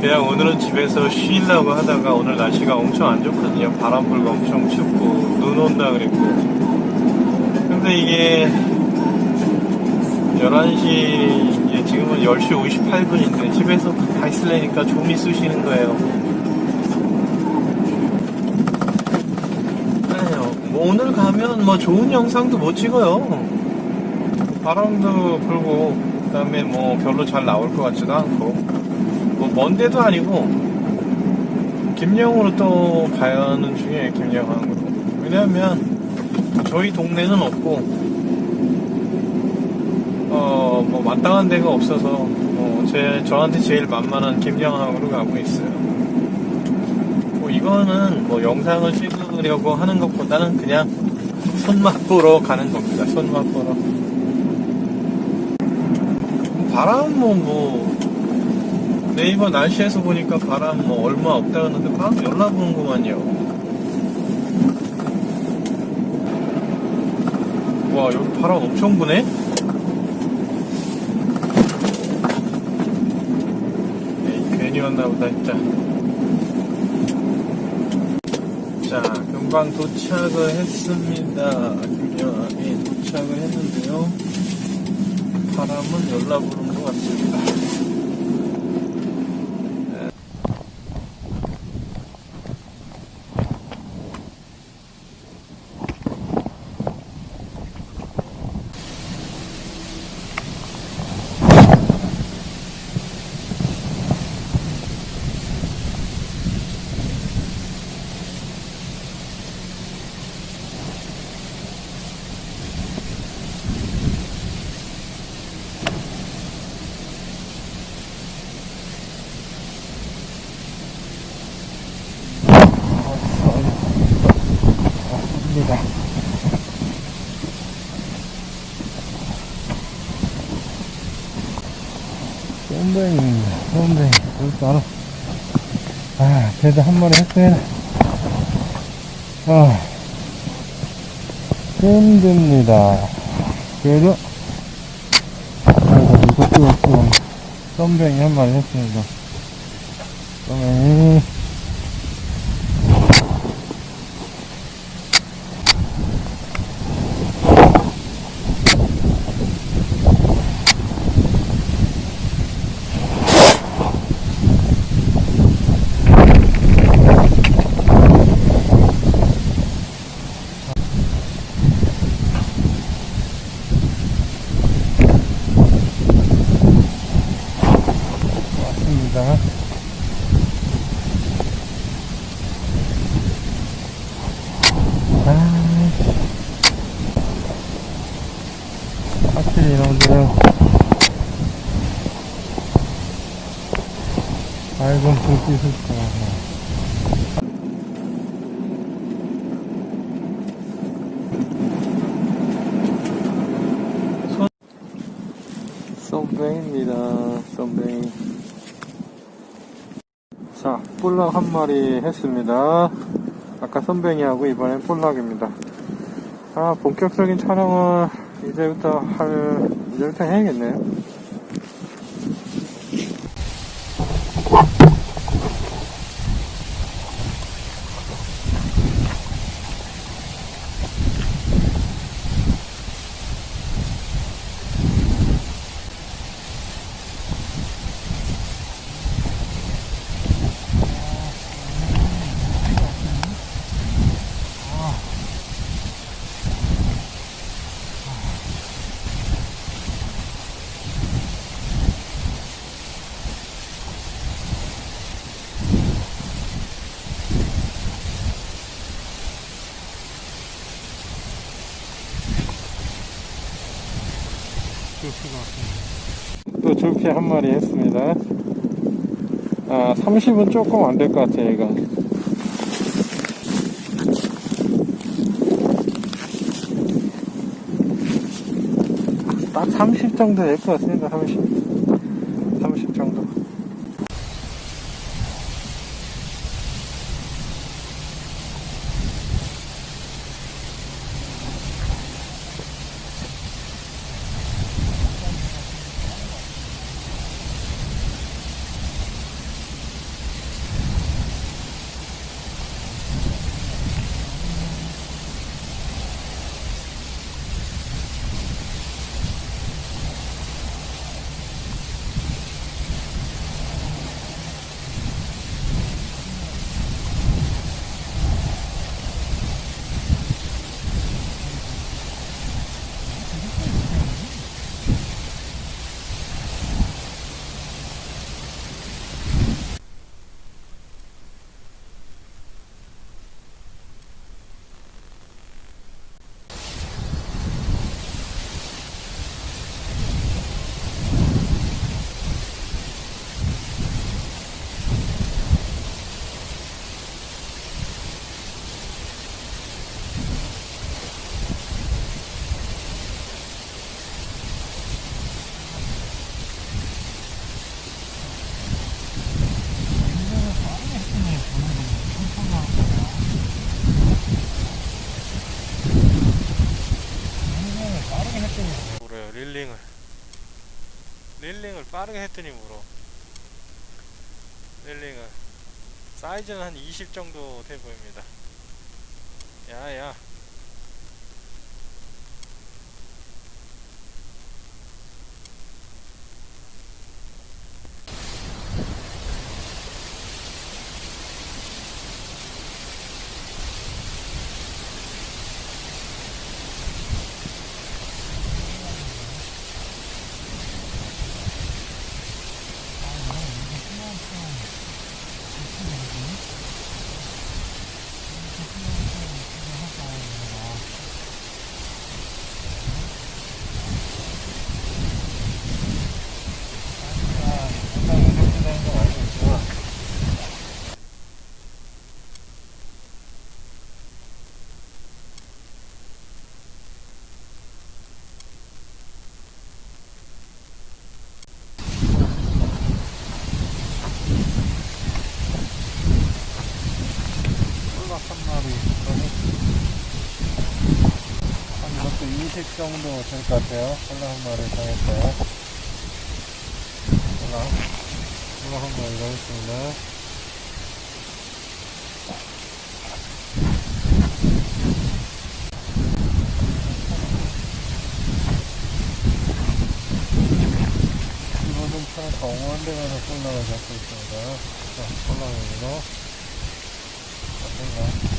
그냥 오늘은 집에서 쉬려고 하다가 오늘 날씨가 엄청 안 좋거든요. 바람 불고 엄청 춥고 눈 온다 그랬고. 근데 이게 11시, 이제 지금은 10시 58분인데 집에서 다 있으려니까 좀이 쑤시는 거예요. 아유, 뭐 오늘 가면 뭐 좋은 영상도 못 찍어요. 바람도 불고, 그 다음에 뭐 별로 잘 나올 것 같지도 않고, 뭐먼 데도 아니고, 김영으로 또 가야하는 중에 김영항으로. 왜냐면, 저희 동네는 없고, 어, 뭐, 마땅한 데가 없어서, 어, 제, 저한테 제일 만만한 김영항으로 가고 있어요. 뭐, 이거는 뭐, 영상을 찍으려고 하는 것보다는 그냥 손 맛 보러 가는 겁니다. 손 맛 보러. 바람 뭐, 뭐, 네이버 날씨에서 보니까 바람 뭐, 얼마 없다 그러는데 바람 연락 오는구만요. 와, 여기 바람 엄청 부네? 에이, 괜히 왔나 보다, 진짜. 자, 금방 도착을 했습니다. 김영함이 도착을 했는데요. 바람은 연락 오는 것 같습니다. 네. 입니다. 쏨뱅입니다. 쏨뱅. 여기 바로. 아, 그래도 한 마리 했습니다. 아, 힘듭니다. 그래도, 그래도 이것도 없고, 쏨뱅이 한 마리 했습니다. 쏨뱅이. 왔습니다. 아, 확실히 이놈들은 밝은 불빛을 좋아하네. 썸뱅입니다. 썸뱅. 자, 볼락 한 마리 했습니다. 아까 선뱅이하고 이번엔 볼락입니다. 아, 본격적인 촬영은 이제부터 할, 이제부터 해야겠네요. 또 줄피 한 마리 했습니다. 아, 30은 조금 안 될 것 같아요, 이거. 딱30 정도 될 것 같습니다, 30. 30 릴링을. 릴링을 빠르게 했더니 물어. 릴링을. 사이즈는 한 20 정도 돼 보입니다. 야야 콜락 한 마리. 한 이것도 20 정도 될 것 같아요. 콜락 한 마리 당했어요. 콜락. 콜락 한 마리 당했습니다. 이거는 참 데 가서 콜락을 잡고 있습니다. 자, 콜락으로. 어떤가?